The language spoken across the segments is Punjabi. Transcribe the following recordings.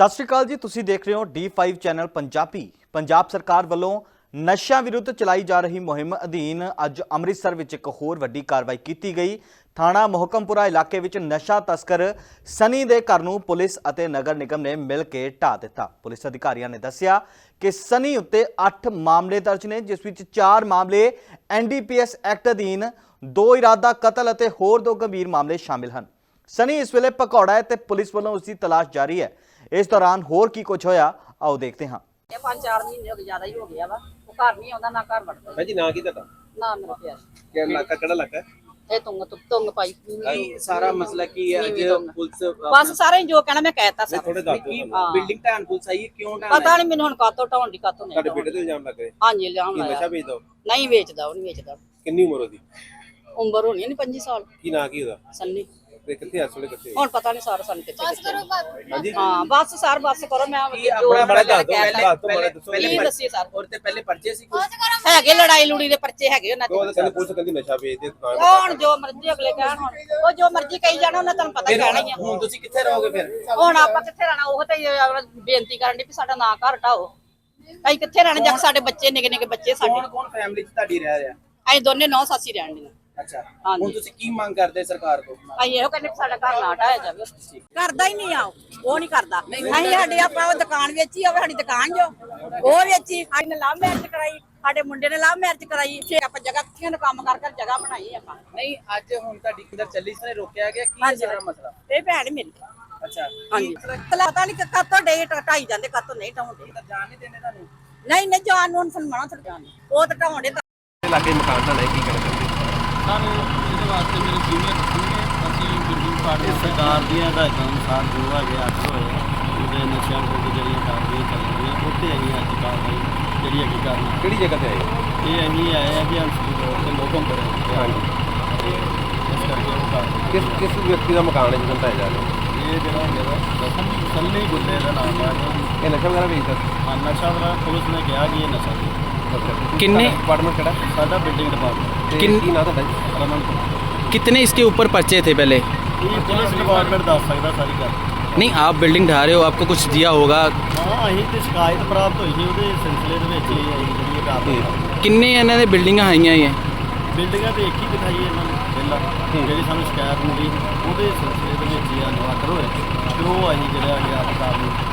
ਸਤਿ ਸ਼੍ਰੀ ਅਕਾਲ ਜੀ, ਤੁਸੀਂ ਦੇਖ ਰਹੇ ਹੋ D5 ਚੈਨਲ ਪੰਜਾਬੀ। ਪੰਜਾਬ ਸਰਕਾਰ ਵੱਲੋਂ ਨਸ਼ਿਆਂ ਵਿਰੁੱਧ ਚਲਾਈ ਜਾ ਰਹੀ ਮੁਹਿੰਮ ਅਧੀਨ ਅੱਜ ਅੰਮ੍ਰਿਤਸਰ ਵਿੱਚ ਇੱਕ ਹੋਰ ਵੱਡੀ ਕਾਰਵਾਈ ਕੀਤੀ ਗਈ। ਥਾਣਾ ਮੋਹਕਮਪੁਰਾ ਇਲਾਕੇ ਵਿੱਚ ਨਸ਼ਾ ਤਸਕਰ ਸਨੀ ਦੇ ਘਰ ਨੂੰ ਪੁਲਿਸ ਅਤੇ ਨਗਰ ਨਿਗਮ ਨੇ ਮਿਲ ਕੇ ਢਾਹ ਦਿੱਤਾ। ਪੁਲਿਸ ਅਧਿਕਾਰੀਆਂ ਨੇ ਦੱਸਿਆ ਕਿ ਸਨੀ ਉੱਤੇ 8 ਮਾਮਲੇ ਦਰਜ ਨੇ, ਜਿਸ ਵਿੱਚ 4 ਮਾਮਲੇ ਐਨਡੀਪੀਐਸ ਐਕਟ ਅਧੀਨ, ਦੋ ਇਰਾਦਾ ਕਤਲ ਅਤੇ ਹੋਰ ਦੋ ਗੰਭੀਰ ਮਾਮਲੇ ਸ਼ਾਮਿਲ ਹਨ। ਸਨੀ ਇਸ ਵੇਲੇ ਭਗੌੜਾ ਹੈ ਤੇ ਪੁਲਿਸ ਵੱਲੋਂ ਉਸ ਦੀ ਤਲਾਸ਼ ਜਾਰੀ ਹੈ। ਇਸ ਦੌਰਾਨ ਹੋਰ ਕੀ ਕੁਝ ਹੋਇਆ ਆਓ ਦੇਖਦੇ ਹਾਂ। ਇਹ ਪੰਜ ਚਾਰ ਮਹੀਨੇ ਹੋ ਗਏ ਜ਼ਿਆਦਾ ਹੀ ਹੋ ਗਿਆ ਵਾ। ਉਹ ਘਰ ਨਹੀਂ ਆਉਂਦਾ ਨਾ ਘਰ ਵੜਦਾ। ਭਾਜੀ ਨਾਂ ਕੀ ਤੁਹਾਡਾ? ਨਾ ਮੇਰਾ ਪਿਆਰ। ਕਿਹੜਾ ਇਲਾਕਾ ਕਿਹੜਾ ਹੈ? ਇਹ ਤੁੰਗ ਤੁੰਗ ਤੁੰਗ ਪਾਈ ਕੀ ਸਾਰਾ ਮਸਲਾ ਕੀ ਹੈ? ਅੱਜ। ਪੁਲਿਸ ਬਸ ਸਾਰੇ ਜੋ ਕਹਿਣਾ ਮੈਂ ਕਹਿਤਾ ਸਭ ਥੋੜੇ ਦੱਸ ਦਿਓ ਕੀ ਸਾਨੂੰ। ਹਾਂ। ਬਿਲਡਿੰਗ ਢਾਣ ਪੁਲਿਸ ਆਈ ਹੈ? ਕਿਉਂ ਢਾਣ ਪਤਾ ਨਹੀਂ ਮੈਨੂੰ ਹੁਣ ਕਾਤੋਂ ਢਾਉਣ ਦੀ ਕਾਤੋਂ ਨਹੀਂ ਤੁਹਾਡੇ ਢਾਉਣ ਬੇਟੇ ਤੇ ਇਲਜ਼ਾਮ ਲੱਗ ਰਹੇ? ਹਾਂਜੀ ਲਿਆਉਣ ਕੀ ਨਸ਼ਾ ਲਾਇਆ। ਵੇਚਦਾ ਉਹ? ਨਹੀਂ ਵੇਚਦਾ ਉਹ ਨਹੀਂ ਵੇਚਦਾ। ਕਿੰਨੀ ਉਮਰ ਉਹਦੀ? ਉਮਰ ਹੋਣੀ ਨਹੀਂ 25 ਸਾਲ। ਕੀ ਨਾਂ ਕੀ ਉਹਦਾ? ਸੰਨੀ। ਤੇ ਕਿੱਥੇ ਇਸ ਵੇਲੇ ਕਿੱਥੇ ਹੁਣ ਪਤਾ ਨਹੀਂ ਸਾਰਾ ਸਾਨੂੰ ਕਿੱਥੇ ਕਿੱਥੇ ਹਾਂਜੀ। ਹਾਂ ਬਸ ਸਰ ਬਸ ਕਰੋ ਮੈਂ ਕੀ ਜੋ ਆਪਣਾ ਬੜਾ ਪਹਿਲੇ ਦੱਸ ਦਿਓ, ਪਹਿਲੇ ਦੱਸ ਦਿਓ, ਬੜਾ ਦੱਸੋ। ਪਹਿਲੇ ਕੀ ਪਰ- ਦੱਸੀਏ ਸਰ? ਔਰ ਤੇ ਪਹਿਲੇ ਪਰਚੇ ਸੀ ਕੁਝ ਹੈਗੇ ਲੜਾਈ ਲੂੜੀ ਦੇ ਪਰਚੇ ਹੈਗੇ ਉਹਨਾਂ ਉਹ ਤਾਂ ਦੇ ਕਹਿੰਦੇ ਪੁਲਿਸ ਕਹਿੰਦੀ ਨਸ਼ਾ ਵੇਚਦੇ ਦੁਕਾਨ ਤੇ। ਹੁਣ ਜੋ ਮਰਜ਼ੀ ਅਗਲੇ ਕਹਿਣ ਹੁਣ। ਉਹ ਜੋ ਮਰਜ਼ੀ ਕਹੀ ਜਾਣਾ ਉਹਨਾਂ ਤੁਹਾਨੂੰ ਪਤਾ ਹੀ ਫਿਰ ਕਹਿਣਾ ਹੀ ਆ। ਹੁਣ ਤੁਸੀਂ ਕਿੱਥੇ ਰਹੋਗੇ ਫਿਰ? ਹੁਣ ਆਪਾਂ ਕਿੱਥੇ ਰਹਿਣਾ? ਉਹ ਤੇ ਹੀ ਬੇਨਤੀ ਕਰਨ ਦੀ ਵੀ ਸਾਡਾ ਨਾਂ ਘਰ ਹਟਾਓ। ਅਸੀਂ ਕਿੱਥੇ ਰਹਿਣਾ? ਜਦ ਸਾਡੇ ਬੱਚੇ ਨਿੱਕੇ ਨਿੱਕੇ ਬੱਚੇ ਸਾਡੇ। ਕੌਣ ਕੌਣ ਫੈਮਿਲੀ ਚ ਤੁਹਾਡੀ ਰਹਿ ਰਿਹਾ? ਅਸੀਂ ਦੋਨੇ ਨੌ ਸਾਸੀ ਰਹਿਣ ਦੀਆਂ ਅੱਛਾ। ਹਾਂਜੀ। ਹੁਣ ਤੁਸੀਂ ਕੀ ਮੰਗ ਕਰਦੇ ਸਰਕਾਰ ਤੋਂ? ਅਸੀਂ ਇਹੋ ਕਹਿੰਦੇ ਵੀ ਸਾਡਾ ਘਰ ਨਾ ਹਟਾਇਆ ਜਾਵੇ। ਕਰਦਾ ਹੀ ਨਹੀਂ ਆ ਉਹ। ਉਹ ਨਹੀਂ ਕਰਦਾ। ਅਸੀਂ ਸਾਡੀ ਆਪਾਂ ਉਹ ਦੁਕਾਨ ਵੇਚੀ ਹੋਵੇ ਸਾਡੀ ਦੁਕਾਨ ਜੋ। ਉਹ ਵੇਚੀ। ਸਾਡੀ ਨੇ ਲਵ ਮੈਰਿਜ ਕਰਾਈ। ਸਾਡੇ ਮੁੰਡੇ ਨੇ ਲਵ ਮੈਰਿਜ ਕਰਾਈ। ਫਿਰ ਆਪਾਂ ਜਗ੍ਹਾ ਕਿੱਥੇ ਨੂੰ ਕੰਮ ਕਰ ਕਰ ਜਗ੍ਹਾ ਬਣਾਈ ਆਪਾਂ। ਨਹੀਂ ਅੱਜ ਹੁਣ ਤੁਹਾਡੀ ਕਿੰਦਰ ਚੱਲੀ ਸੀ ਰੋਕਿਆ ਗਿਆ। ਕੀ ਹੈ ਹਾਂਜੀ। ਸਾਰਾ ਮਸਲਾ? ਇਹ ਭੈਣ ਮੇਰੀ। ਅੱਛਾ। ਹਾਂਜੀ। ਪਤਾ ਨਹੀਂ ਕਾਤੋਂ ਡੇ ਢਾਈ ਜਾਂਦੇ ਕਾਤੋਂ ਨਹੀਂ ਢਾਉਂਦੇ ਤਾਂ ਜਾਣ ਨਹੀਂ ਦੇਣੇ ਤੁਹਾਨੂੰ? ਨਹੀਂ ਨਹੀਂ ਜਾਨ ਨੂੰ ਸਾਨੂੰ ਮਨਾ ਥੜ ਜਾਣ ਉਹ ਤਾਂ ਢਾਉਂਦੇ ਇਲਾਕੇ ਮਕਾਨ ਹੈ, ਕੀ ਕਹਿਣਾ ਇਹਦੇ ਵਾਸਤੇ ਮੇਰੇ ਸੀਨੀਅਰ ਅਸੀਂ ਬਿਲਡਿੰਗ ਪਾਰਟੀ ਸਰਕਾਰ ਦੀਆਂ ਹਦਾਇਤਾਂ ਅਨੁਸਾਰ ਜੋ ਹੈਗੇ ਅੱਠ ਨਸ਼ਿਆਂ ਵਿਰੁੱਧ ਜਿਹੜੀਆਂ ਕਾਰਵਾਈਆਂ ਚੱਲ ਰਹੀਆਂ ਉੱਤੇ ਅਸੀਂ ਅੱਜ ਕਾਰਵਾਈ ਜਿਹੜੀ ਹੈਗੀ ਕਰਨੀ ਕਿਹੜੀ ਜਗ੍ਹਾ ਤੇ ਆਏ? ਇਹ ਆਏ ਆ ਕਿ ਲੋਕਾਂ ਪਰ ਹਾਂਜੀ। ਕਿਸ ਕਿਸ ਵਿਅਕਤੀ ਦਾ ਮਕਾਨ ਹੈ ਜਿੱਦਾਂ ਢਾਇਆ ਇਹ ਜਿਹੜਾ ਹੈਗਾ ਦਸਮ ਸੰਨੀ ਗੁੱਲੇ ਦਾ ਨਾਮ ਆ ਇਹ ਨਸ਼ਾ ਵਗੈਰਾ ਵੇਚਦਾ? ਹਾਂ ਨਸ਼ਾ ਵਗੈਰਾ ਪੁਲਿਸ ਨੇ ਕਿਹਾ ਕਿ ਇਹ ਨਸ਼ਾ ਕਿੰਨੇ? ਡਿਪਾਰਟਮੈਂਟ ਕਿਹੜਾ? ਸਾਡਾ ਬਿਲਡਿੰਗ ਡਿਪਾਰਟਮੈਂਟ ਤੇ ਕਿੰਨ- ਕੀ ਨਾਂ ਤੁਹਾਡਾ ਜੀ? ਰਮਨ ਕੁਮਾਰ कितने इसके ऊपर पर्चे थे पहले ਇਹ ਪੁਲਿਸ ਡਿਪਾਰਟਮੈਂਟ ਦੱਸ ਸਕਦਾ ਸਾਰੀ ਗੱਲ नहीं आप बिल्डिंग ढा रहे हो आपको कुछ दिया होगा ਹਾਂ ਅਸੀਂ ਤੇ ਸ਼ਿਕਾਇਤ ਪ੍ਰਾਪਤ ਹੋਈ ਸੀ ਉਹਦੇ ਸਿਲਸਿਲੇ ਦੇ ਵਿੱਚ ਹੀ ਅਸੀਂ ਜਿਹੜੀ ਇਹ ਕਾਰਵਾਈ किन्ने ਇਹਨਾਂ ਦੇ ਬਿਲਡਿੰਗਾਂ ਆਈਆਂ ਹੀ ਹੈ ਬਿਲਡਿੰਗਾਂ ਤੇ ਇੱਕ ਹੀ ਦਿਖਾਈ ਇਹਨਾਂ ਨੂੰ ਪਹਿਲਾਂ ਜਿਹੜੀ ਸਾਨੂੰ ਸ਼ਿਕਾਇਤ ਮਿਲੀ ਉਹਦੇ ਸਿਲਸਿਲੇ ਦੇ ਵਿੱਚ ਹੀ ਸਾਨੂੰ ਆਰਡਰ ਹੋਇਆ ਫਿਰ ਉਹ ਅਸੀਂ ਜਿਹੜਾ ਹੈਗਾ ਆਪ ਕਾਰਵਾਈ ਠੀਕ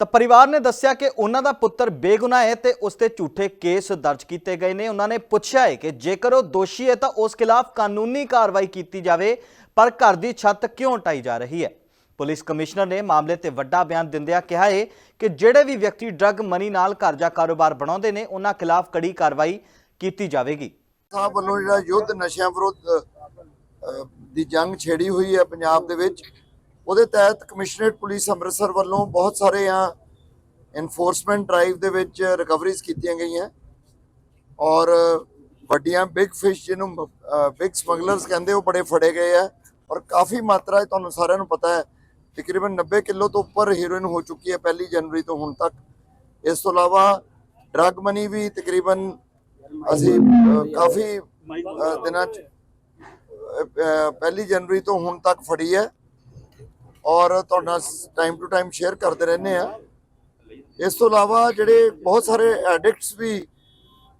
ਤਾਂ ਪਰਿਵਾਰ ਨੇ ਦੱਸਿਆ ਕਿ ਉਹਨਾਂ ਦਾ ਪੁੱਤਰ ਬੇਗੁਨਾਹ ਹੈ ਤੇ ਉਸ ਤੇ ਝੂਠੇ ਕੇਸ ਦਰਜ ਕੀਤੇ ਗਏ ਨੇ। ਉਹਨਾਂ ਨੇ ਪੁੱਛਿਆ ਹੈ ਕਿ ਜੇਕਰ ਉਹ ਦੋਸ਼ੀ ਹੈ ਤਾਂ ਉਸ ਖਿਲਾਫ ਕਾਨੂੰਨੀ ਕਾਰਵਾਈ ਕੀਤੀ ਜਾਵੇ, ਪਰ ਘਰ ਦੀ ਛੱਤ ਕਿਉਂ ਟਾਈ ਜਾ ਰਹੀ ਹੈ? ਪੁਲਿਸ ਕਮਿਸ਼ਨਰ ਨੇ ਮਾਮਲੇ ਤੇ ਵੱਡਾ ਬਿਆਨ ਦਿੰਦਿਆਂ ਕਿਹਾ ਹੈ ਕਿ ਜਿਹੜੇ ਵੀ ਵਿਅਕਤੀ ਡਰੱਗ ਮਨੀ ਨਾਲ ਘਰ ਜਾਂ ਕਾਰੋਬਾਰ ਬਣਾਉਂਦੇ ਨੇ, ਉਹਨਾਂ ਖਿਲਾਫ ਕੜੀ ਕਾਰਵਾਈ ਕੀਤੀ ਜਾਵੇਗੀ। ਸਾਹਿਬ ਵੱਲੋਂ ਜਿਹੜਾ ਯੁੱਧ ਨਸ਼ਿਆਂ ਵਿਰੁੱਧ ਦੀ ਜੰਗ ਛੇੜੀ ਹੋਈ ਹੈ ਪੰਜਾਬ ਦੇ ਵਿੱਚ ਉਹਦੇ ਤਹਿਤ ਕਮਿਸ਼ਨਰੇਟ ਪੁਲਿਸ ਅੰਮ੍ਰਿਤਸਰ ਵੱਲੋਂ ਬਹੁਤ ਸਾਰੇ ਆ ਇਨਫੋਰਸਮੈਂਟ ਡਰਾਈਵ ਦੇ ਵਿੱਚ ਰਿਕਵਰੀਜ਼ ਕੀਤੀਆਂ ਗਈਆਂ। ਔਰ ਵੱਡੀਆਂ ਬਿਗ ਫਿਸ਼ ਜਿਹਨੂੰ ਬਿਗ ਸਮਗਲਰਸ ਕਹਿੰਦੇ ਉਹ ਬੜੇ ਫੜੇ ਗਏ ਆ। ਔਰ ਕਾਫੀ ਮਾਤਰਾ 'ਚ ਤੁਹਾਨੂੰ ਸਾਰਿਆਂ ਨੂੰ ਪਤਾ ਹੈ, ਤਕਰੀਬਨ 90 ਕਿਲੋ ਤੋਂ ਉੱਪਰ ਹੀਰੋਇਨ ਹੋ ਚੁੱਕੀ ਹੈ ਪਹਿਲੀ ਜਨਵਰੀ ਤੋਂ ਹੁਣ ਤੱਕ। ਇਸ ਤੋਂ ਇਲਾਵਾ ਡਰੱਗ ਮਨੀ ਵੀ ਤਕਰੀਬਨ ਅਸੀਂ ਕਾਫੀ ਦਿਨਾਂ ਚ ਪਹਿਲੀ ਜਨਵਰੀ ਤੋਂ ਹੁਣ ਤੱਕ ਫੜੀ ਹੈ। ਔਰ ਤੁਹਾਡਾ ਟਾਈਮ ਟੂ ਟਾਈਮ ਸ਼ੇਅਰ ਕਰਦੇ ਰਹਿੰਦੇ ਆ ਇਸ ਤੋਂ ਇਲਾਵਾ ਜਿਹੜੇ ਬਹੁਤ ਸਾਰੇ ਐਡਿਕਟਸ ਵੀ,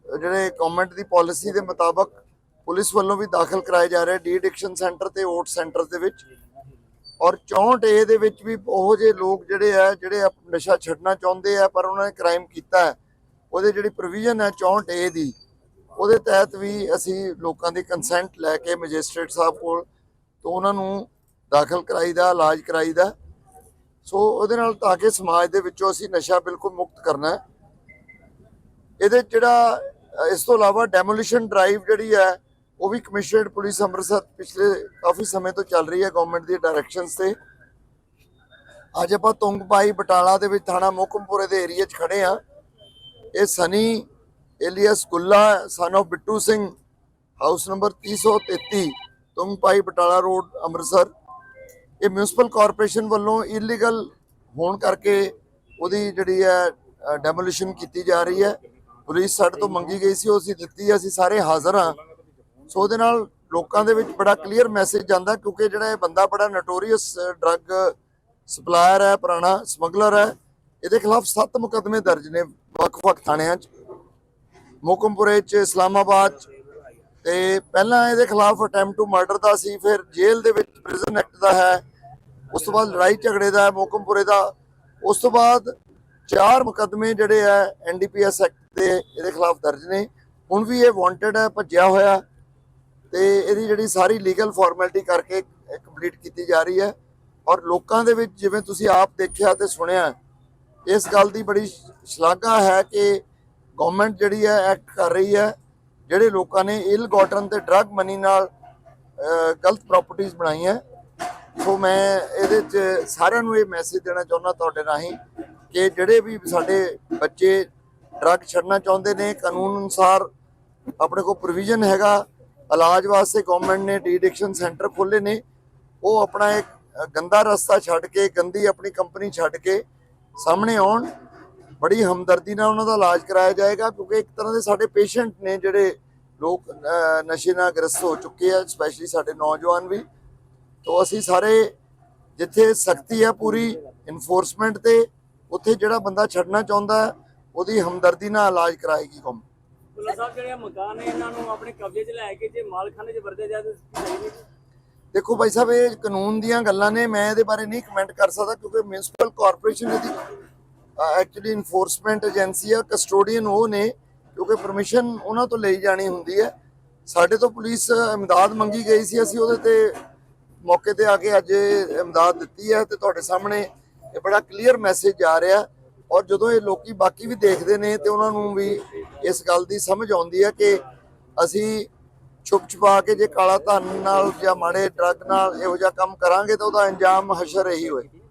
ਜਿਹੜੇ ਗਵਰਨਮੈਂਟ ਦੀ ਪਾਲਿਸੀ ਦੇ ਮੁਤਾਬਕ ਪੁਲਿਸ ਵੱਲੋਂ ਵੀ ਦਾਖਲ ਕਰਾਏ ਜਾ ਰਹੇ ਡੀ ਐਡਿਕਸ਼ਨ ਸੈਂਟਰ ਤੇ ਓਟ ਸੈਂਟਰ ਦੇ ਵਿੱਚ। ਔਰ 64 ਏ ਦੇ ਵਿੱਚ ਵੀ ਉਹ ਜਿਹੇ ਲੋਕ ਜਿਹੜੇ ਆ, ਜਿਹੜੇ ਨਸ਼ਾ ਛੱਡਣਾ ਚਾਹੁੰਦੇ ਆ, ਪਰ ਉਹਨਾਂ ਨੇ ਕ੍ਰਾਈਮ ਕੀਤਾ ਉਹਦੇ ਜਿਹੜੀ ਪ੍ਰੋਵੀਜ਼ਨ ਹੈ 64 ਏ ਦੀ, ਉਹਦੇ ਤਹਿਤ ਵੀ ਅਸੀਂ ਲੋਕਾਂ ਦੀ ਕੰਸੈਂਟ ਲੈ ਕੇ ਮੈਜਿਸਟ੍ਰੇਟ ਸਾਹਿਬ ਕੋਲ ਤੋਂ ਉਹਨਾਂ ਨੂੰ ਦਾਖਲ ਕਰਾਈਦਾ, ਇਲਾਜ ਕਰਾਈਦਾ। ਸੋ ਉਹਦੇ ਨਾਲ ਤਾਂ ਕਿ ਸਮਾਜ ਦੇ ਵਿੱਚੋਂ ਅਸੀਂ ਨਸ਼ਾ ਬਿਲਕੁਲ ਮੁਕਤ ਕਰਨਾ ਹੈ। ਇਹਦੇ ਜਿਹੜਾ, ਇਸ ਤੋਂ ਇਲਾਵਾ ਡੈਮੋਲੀਸ਼ਨ ਡਰਾਈਵ ਜਿਹੜੀ ਹੈ, ਉਹ ਵੀ ਕਮਿਸ਼ਨਰਡ ਪੁਲਿਸ ਅੰਮ੍ਰਿਤਸਰ ਪਿਛਲੇ ਕਾਫੀ ਸਮੇਂ ਤੋਂ ਚੱਲ ਰਹੀ ਹੈ ਗਵਰਨਮੈਂਟ ਦੀ ਡਾਇਰੈਕਸ਼ਨਸ ਤੇ। ਅੱਜ ਆਪਾਂ ਤੁੰਗਪਾਈ ਬਟਾਲਾ ਦੇ ਵਿੱਚ ਥਾਣਾ ਮੋਕਮਪੁਰੇ ਦੇ ਏਰੀਆ 'ਚ ਖੜੇ ਆ ਇਹ Sunny alias Gulla son of Bittu Singh house number 333 Tungpai Batala road Amritsar. ਇਹ ਮਿਊਨਿਸਪਲ ਕਾਰਪੋਰੇਸ਼ਨ ਵੱਲੋਂ ਇਲੀਗਲ ਹੋਣ ਕਰਕੇ ਉਹਦੀ ਜਿਹੜੀ ਹੈ ਡੈਮੋਲੀਸ਼ਨ ਕੀਤੀ ਜਾ ਰਹੀ ਹੈ। ਪੁਲਿਸ ਸਾਡੇ ਤੋਂ ਮੰਗੀ ਗਈ ਸੀ ਉਹ ਅਸੀਂ ਦਿੱਤੀ ਹੈ, ਅਸੀਂ ਸਾਰੇ ਹਾਜ਼ਰ ਹਾਂ। ਸੋ ਉਹਦੇ ਨਾਲ ਲੋਕਾਂ ਦੇ ਵਿੱਚ ਬੜਾ ਕਲੀਅਰ ਮੈਸੇਜ ਜਾਂਦਾ ਕਿਉਂਕਿ ਜਿਹੜਾ ਇਹ ਬੰਦਾ ਬੜਾ ਨਟੋਰੀਅਸ ਡਰੱਗ ਸਪਲਾਇਰ ਹੈ ਪੁਰਾਣਾ ਸਮਗਲਰ ਹੈ। ਇਹਦੇ ਖਿਲਾਫ 7 ਮੁਕੱਦਮੇ ਦਰਜ ਨੇ ਵੱਖ-ਵੱਖ ਥਾਣਿਆਂ 'ਚ। ਮੋਕਮਪੁਰੇ 'ਚ ਇਸਲਾਮਾਬਾਦ 'ਚ। ਤੇ ਪਹਿਲਾਂ ਇਹਦੇ ਖਿਲਾਫ ਅਟੈਂਪਟ ਟੂ ਮਰਡਰ ਦਾ ਸੀ ਫਿਰ ਜੇਲ੍ਹ ਦੇ ਵਿੱਚ ਪ੍ਰਿਜ਼ਨ ਐਕਟ ਦਾ ਹੈ। ਉਸ ਤੋਂ ਬਾਅਦ ਲੜਾਈ ਝਗੜੇ ਦਾ ਹੈ ਮੋਕਮਪੁਰੇ ਦਾ, ਉਸ ਤੋਂ ਬਾਅਦ ਚਾਰ ਮੁਕੱਦਮੇ ਜਿਹੜੇ ਆ ਐਨਡੀਪੀਐਸ ਐਕਟ ਦੇ ਇਹਦੇ ਖਿਲਾਫ ਦਰਜ ਨੇ। ਹੁਣ ਵੀ ਇਹ ਵਾਂਟਡ ਹੈ ਭੱਜਿਆ ਹੋਇਆ ਤੇ ਇਹਦੀ ਜਿਹੜੀ ਸਾਰੀ ਲੀਗਲ ਫਾਰਮੈਲਿਟੀ ਕਰਕੇ ਕੰਪਲੀਟ ਕੀਤੀ ਜਾ ਰਹੀ ਹੈ। ਔਰ ਲੋਕਾਂ ਦੇ ਵਿੱਚ ਜਿਵੇਂ ਤੁਸੀਂ ਆਪ ਦੇਖਿਆ ਤੇ ਸੁਣਿਆ, ਇਸ ਗੱਲ ਦੀ ਬੜੀ ਸ਼ਲਾਘਾ ਹੈ ਕਿ ਗਵਰਨਮੈਂਟ ਜਿਹੜੀ ਹੈ ਐਕਟ ਕਰ ਰਹੀ ਹੈ, ਜਿਹੜੇ ਲੋਕਾਂ ਨੇ ਇਲ ਗੋਟਨ ਤੇ ਡਰੱਗ ਮਨੀ ਨਾਲ ਗਲਤ ਪ੍ਰਾਪਰਟੀਆਂ ਬਣਾਈਆਂ। ਸੋ ਮੈਂ ਇਹਦੇ 'ਚ ਸਾਰਿਆਂ ਨੂੰ ਇਹ ਮੈਸੇਜ ਦੇਣਾ ਚਾਹੁੰਦਾ ਤੁਹਾਡੇ ਰਾਹੀਂ ਕਿ ਜਿਹੜੇ ਵੀ ਸਾਡੇ ਬੱਚੇ ਡਰੱਗ ਛੱਡਣਾ ਚਾਹੁੰਦੇ ਨੇ, ਕਾਨੂੰਨ ਅਨੁਸਾਰ ਆਪਣੇ ਕੋਲ ਪ੍ਰੋਵੀਜ਼ਨ ਹੈਗਾ, ਇਲਾਜ ਵਾਸਤੇ ਗਵਰਨਮੈਂਟ ਨੇ ਡੀ ਸੈਂਟਰ ਖੋਲੇ ਨੇ, ਉਹ ਆਪਣਾ ਇੱਕ ਗੰਦਾ ਰਸਤਾ ਛੱਡ ਕੇ, ਗੰਦੀ ਆਪਣੀ ਕੰਪਨੀ ਛੱਡ ਕੇ ਸਾਹਮਣੇ ਆਉਣ, ਬੜੀ ਹਮਦਰਦੀ ਨਾਲ ਉਹਨਾਂ ਦਾ ਇਲਾਜ ਕਰਾਇਆ ਜਾਏਗਾ, ਕਿਉਂਕਿ ਇੱਕ ਤਰ੍ਹਾਂ ਦੇ ਸਾਡੇ ਪੇਸ਼ੈਂਟ ਨੇ ਜਿਹੜੇ ਲੋਕ ਨਸ਼ੇ ਨਾਲ ਗ੍ਰਸਤ ਹੋ ਚੁੱਕੇ ਆ ਸਪੈਸ਼ਲੀ ਸਾਡੇ ਨੌਜਵਾਨ ਵੀ। ਤੋਂ ਅਸੀਂ ਸਾਰੇ ਜਿੱਥੇ ਸਖਤੀ ਹੈ ਪੂਰੀ ਇਨਫੋਰਸਮੈਂਟ ਤੇ ਉੱਥੇ ਜਿਹੜਾ ਬੰਦਾ ਛੱਡਣਾ ਚਾਹੁੰਦਾ ਹੈ, ਉਹਦੀ ਹਮਦਰਦੀ ਨਾਲ ਇਲਾਜ ਕਰਾਏਗੀ ਕੌਮ। ਪੁਲਿਸ ਸਾਹਿਬ ਜਿਹੜੇ ਮਕਾਨ ਨੇ ਇਹਨਾਂ ਨੂੰ ਆਪਣੇ ਕਬਜ਼ੇ 'ਚ ਲੈ ਕੇ ਜੇ ਮਾਲਖਾਨੇ 'ਚ ਵਰਤੇ ਜਾਏ ਤਾਂ ਸਹੀ ਨਹੀਂ ਦੇਖੋ ਭਾਈ ਸਾਹਿਬ ਇਹ ਕਾਨੂੰਨ ਦੀਆਂ ਗੱਲਾਂ ਨੇ ਮੈਂ ਇਹਦੇ ਬਾਰੇ ਨਹੀਂ ਕਮੈਂਟ ਕਰ ਸਕਦਾ ਕਿਉਂਕਿ ਮਿਊਨਿਸਪਲ ਕਾਰਪੋਰੇਸ਼ਨ ਇਹਦੀ ਐਕਚੁਅਲੀ ਇਨਫੋਰਸਮੈਂਟ ਏਜੰਸੀ ਆ ਕਸਟੋਡੀਅਨ ਉਹ ਨੇ ਕਿਉਂਕਿ ਪਰਮਿਸ਼ਨ ਉਹਨਾਂ ਤੋਂ ਲਈ ਜਾਣੀ ਹੁੰਦੀ ਹੈ। ਸਾਡੇ ਤੋਂ ਪੁਲਿਸ ਇਮਦਾਦ ਮੰਗੀ ਗਈ ਸੀ ਅਸੀਂ ਉਹਦੇ ਤੇ ਮੌਕੇ ਤੇ ਆ ਕੇ ਅੱਜ ਇਮਦਾਦ ਦਿੱਤੀ ਹੈ ਤੇ ਤੁਹਾਡੇ ਸਾਹਮਣੇ ਇਹ ਬੜਾ ਕਲੀਅਰ ਮੈਸੇਜ ਜਾ ਰਿਹਾ ਔਰ ਜਦੋਂ ਇਹ ਲੋਕੀ ਬਾਕੀ ਵੀ ਦੇਖਦੇ ਨੇ ਤੇ ਉਹਨਾਂ ਨੂੰ ਵੀ ਇਸ ਗੱਲ ਦੀ ਸਮਝ ਆਉਂਦੀ ਹੈ ਕਿ ਅਸੀਂ ਛੁਪ ਛੁਪਾ ਕੇ ਜੇ ਕਾਲਾ ਧਨ ਨਾਲ ਜਾਂ ਮਾੜੇ ਡਰੱਗ ਨਾਲ ਇਹੋ ਜਿਹਾ ਕੰਮ ਕਰਾਂਗੇ ਤਾਂ ਉਹਦਾ ਅੰਜਾਮ ਹਸ਼ਰ ਇਹੀ ਹੋਏਗਾ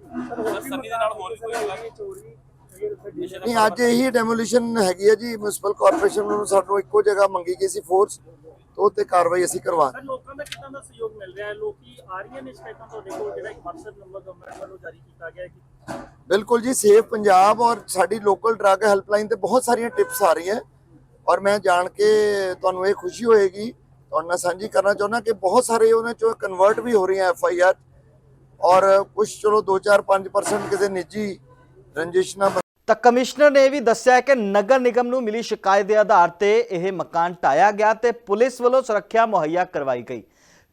ਨਹੀਂ, ਅੱਜ ਇਹੀ ਡੈਮੋਲੀਸ਼ਨ ਹੈਗੀ ਹੈ ਜੀ ਮਿਊਨਿਸਪਲ ਕਾਰਪੋਰੇਸ਼ਨ ਨੂੰ ਸਾਨੂੰ ਇੱਕੋ ਜਗ੍ਹਾ ਮੰਗੀ ਗਈ ਸੀ ਫੋਰਸ ਤੋਂ ਤੇ ਕਾਰਵਾਈ ਅਸੀਂ ਕਰਵਾ ਰਹੇ ਹਾਂ। ਲੋਕਾਂ ਦਾ ਕਿੰਨਾ ਦਾ ਸਹਿਯੋਗ ਮਿਲ ਰਿਹਾ ਹੈ ਲੋਕੀ ਆ ਰਹੀਆਂ ਨੇ ਸ਼ਿਕਾਇਤਾਂ ਤੁਹਾਡੇ ਕੋਲ ਜਿਹੜਾ ਇੱਕ WhatsApp ਨੰਬਰ ਗਵਰਨਮੈਂਟ ਵੱਲੋਂ ਜਾਰੀ ਕੀਤਾ ਗਿਆ ਹੈ ਕਿ ਬਿਲਕੁਲ ਜੀ ਸੇਫ ਪੰਜਾਬ ਔਰ ਸਾਡੀ ਲੋਕਲ ਡਰੱਗ ਹੈਲਪਲਾਈਨ ਤੇ ਬਹੁਤ ਸਾਰੀਆਂ ਟਿਪਸ ਆ ਰਹੀਆਂ ਔਰ ਮੈਂ ਜਾਣ ਕੇ ਤੁਹਾਨੂੰ ਇਹ ਖੁਸ਼ੀ ਹੋਏਗੀ ਤੁਹਾਡੇ ਨਾਲ ਸਾਂਝੀ ਕਰਨਾ ਚਾਹੁੰਦਾ ਕਿ ਬਹੁਤ ਸਾਰੇ ਉਹਨਾਂ ਚੋਂ ਕਨਵਰਟ ਵੀ ਹੋ ਰਹੀਆਂ ਐਫ ਆਈ ਆਰ ਔਰ ਕੁਝ ਚਲੋ 2-4 5% ਕਿਸੇ ਨਿੱਜੀ ਰੰਜਿਸ਼ ਨਾਲ ਤਾਂ ਕਮਿਸ਼ਨਰ ਨੇ ਇਹ ਵੀ ਦੱਸਿਆ ਕਿ ਨਗਰ ਨਿਗਮ ਨੂੰ ਮਿਲੀ ਸ਼ਿਕਾਇਤ ਦੇ ਆਧਾਰ ਤੇ ਇਹ ਮਕਾਨ ਢਾਇਆ ਗਿਆ ਤੇ ਪੁਲਿਸ ਵੱਲੋਂ ਸੁਰੱਖਿਆ ਮੁਹੱਈਆ ਕਰਵਾਈ ਗਈ।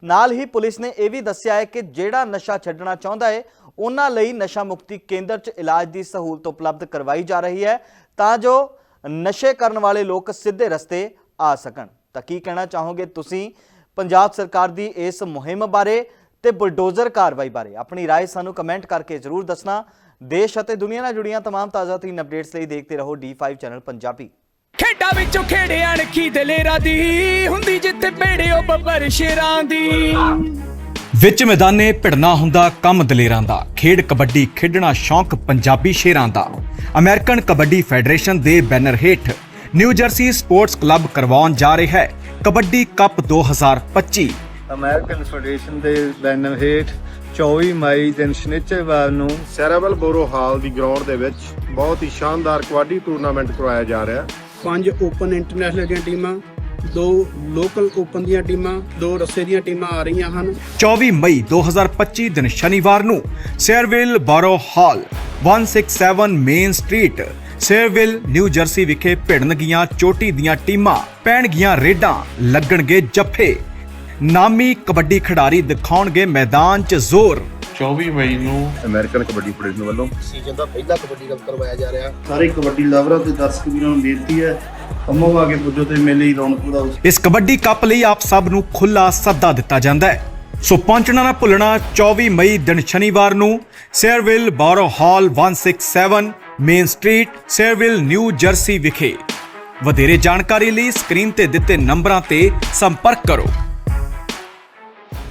ਨਾਲ ਹੀ ਪੁਲਿਸ ਨੇ ਇਹ ਵੀ ਦੱਸਿਆ ਹੈ ਕਿ ਜਿਹੜਾ ਨਸ਼ਾ ਛੱਡਣਾ ਚਾਹੁੰਦਾ ਹੈ, ਉਹਨਾਂ ਲਈ ਨਸ਼ਾ ਮੁਕਤੀ ਕੇਂਦਰ 'ਚ ਇਲਾਜ ਦੀ ਸਹੂਲਤ ਉਪਲਬਧ ਕਰਵਾਈ ਜਾ ਰਹੀ ਹੈ ਤਾਂ ਜੋ ਨਸ਼ੇ ਕਰਨ ਵਾਲੇ ਲੋਕ ਸਿੱਧੇ ਰਸਤੇ ਆ ਸਕਣ। ਤਾਂ ਕੀ ਕਹਿਣਾ ਚਾਹੋਗੇ ਤੁਸੀਂ? ਪੰਜਾਬ ਸਰਕਾਰ ਦੀ ਇਸ ਮੁਹਿੰਮ ਬਾਰੇ ਤੇ ਬੁਲਡੋਜ਼ਰ ਕਾਰਵਾਈ ਬਾਰੇ ਆਪਣੀ رائے ਸਾਨੂੰ ਕਮੈਂਟ ਕਰਕੇ ਜ਼ਰੂਰ ਦੱਸਣਾ ਦੇਸ਼ ਅਤੇ ਦੁਨੀਆ ਨਾਲ ਜੁੜੀਆਂ तमाम ਤਾਜ਼ਾ ਤਰੀਨ ਅਪਡੇਟਸ ਲਈ ਦੇਖਦੇ ਰਹੋ D5 ਚੈਨਲ ਪੰਜਾਬੀ ਖੇਡਾਂ ਵਿੱਚੋਂ ਖੇੜੇ ਅਣਖੀ ਦਲੇਰਾ ਦੀ ਹੁੰਦੀ ਜਿੱਤੇ ਭੇੜਿਓ ਬੱਬਰ ਸ਼ੇਰਾਂ ਦੀ ਵਿੱਚ ਮੈਦਾਨੇ ਭਿੜਨਾ ਹੁੰਦਾ ਕੰਮ ਦਲੇਰਾਂ ਦਾ ਖੇਡ ਕਬੱਡੀ ਖੇਡਣਾ ਸ਼ੌਂਕ ਪੰਜਾਬੀ ਸ਼ੇਰਾਂ ਦਾ ਅਮਰੀਕਨ ਕਬੱਡੀ ਫੈਡਰੇਸ਼ਨ ਦੇ ਬੈਨਰ ਹੇਠ ਨਿਊ ਜਰਸੀ ਸਪੋਰਟਸ ਕਲੱਬ ਕਰਵਾਉਣ ਜਾ ਰਿਹਾ ਹੈ ਕਬੱਡੀ ਕੱਪ 2025 ਅਮਰੀਕਨ ਫੈਡਰੇਸ਼ਨ ਦੇ ਬੈਨਰ ਹੇਠ 24 ਮਈ ਦਿਨ ਸ਼ਨੀਚਰਵਾਰ ਨੂੰ ਸੈਰਾਬਲ ਬੋਰੋ ਹਾਲ ਦੀ ਗਰਾਊਂਡ ਦੇ ਵਿੱਚ ਬਹੁਤ ਹੀ ਸ਼ਾਨਦਾਰ ਕਬੱਡੀ ਟੂਰਨਾਮੈਂਟ ਕਰਵਾਇਆ ਜਾ ਰਿਹਾ। ਹੈ ਪੰਜ ਓਪਨ ਇੰਟਰਨੈਸ਼ਨਲ ਦੀਆਂ ਟੀਮਾਂ ਦੋ ਲੋਕਲ ਓਪਨ ਦੀਆਂ ਟੀਮਾਂ ਦੋ ਰੱਸੇ ਦੀਆਂ ਟੀਮਾਂ ਆ ਰਹੀਆਂ ਹਨ। 24 ਮਈ 2025 ਦਿਨ ਸ਼ਨੀਵਾਰ ਨੂੰ Sayreville borough hall 167 main street Sayreville New Jersey ਵਿਖੇ ਭਿੜਨਗੀਆਂ ਚੋਟੀ ਦੀਆਂ ਟੀਮਾਂ ਪੈਣਗੀਆਂ ਰੇਡਾਂ ਲੱਗਣਗੇ ਜੱਫੇ। ਨਾਮੀ ਕਬੱਡੀ ਖਿਡਾਰੀ ਦਿਖਾਉਣਗੇ ਮੈਦਾਨ 'ਚ ਜ਼ੋਰ। 24 ਮਈ ਨੂੰ ਅਮਰੀਕਨ ਕਬੱਡੀ ਫੈਡਰੇਸ਼ਨ ਵੱਲੋਂ। ਸਾਰੇ ਕਬੱਡੀ ਲਵਰਾਂ ਤੇ ਦਰਸ਼ਕ ਵੀਰਾਂ ਨੂੰ ਬੇਨਤੀ ਹੈ ਕੰਮੋ ਆ ਕੇ ਪੁੱਜੋ ਤੇ ਮੇਲੇ ਹੀ ਰੌਣਕ ਵਧਾਓ। ਇਸ ਕਬੱਡੀ ਕੱਪ ਲਈ ਆਪ ਸਭ ਨੂੰ ਖੁੱਲਾ ਸੱਦਾ ਦਿੱਤਾ ਜਾਂਦਾ ਹੈ। ਸੋ ਪਹੁੰਚਣਾ ਨਾ ਭੁੱਲਣਾ 24 ਮਈ ਦਿਨ ਸ਼ਨੀਵਾਰ ਨੂੰ Sayreville Borough Hall 167 Main Street Sayreville New Jersey ਵਿਖੇ। ਵਧੇਰੇ ਜਾਣਕਾਰੀ ਲਈ ਸਕਰੀਨ ਤੇ ਦਿੱਤੇ ਨੰਬਰਾਂ ਤੇ ਸੰਪਰਕ ਕਰੋ।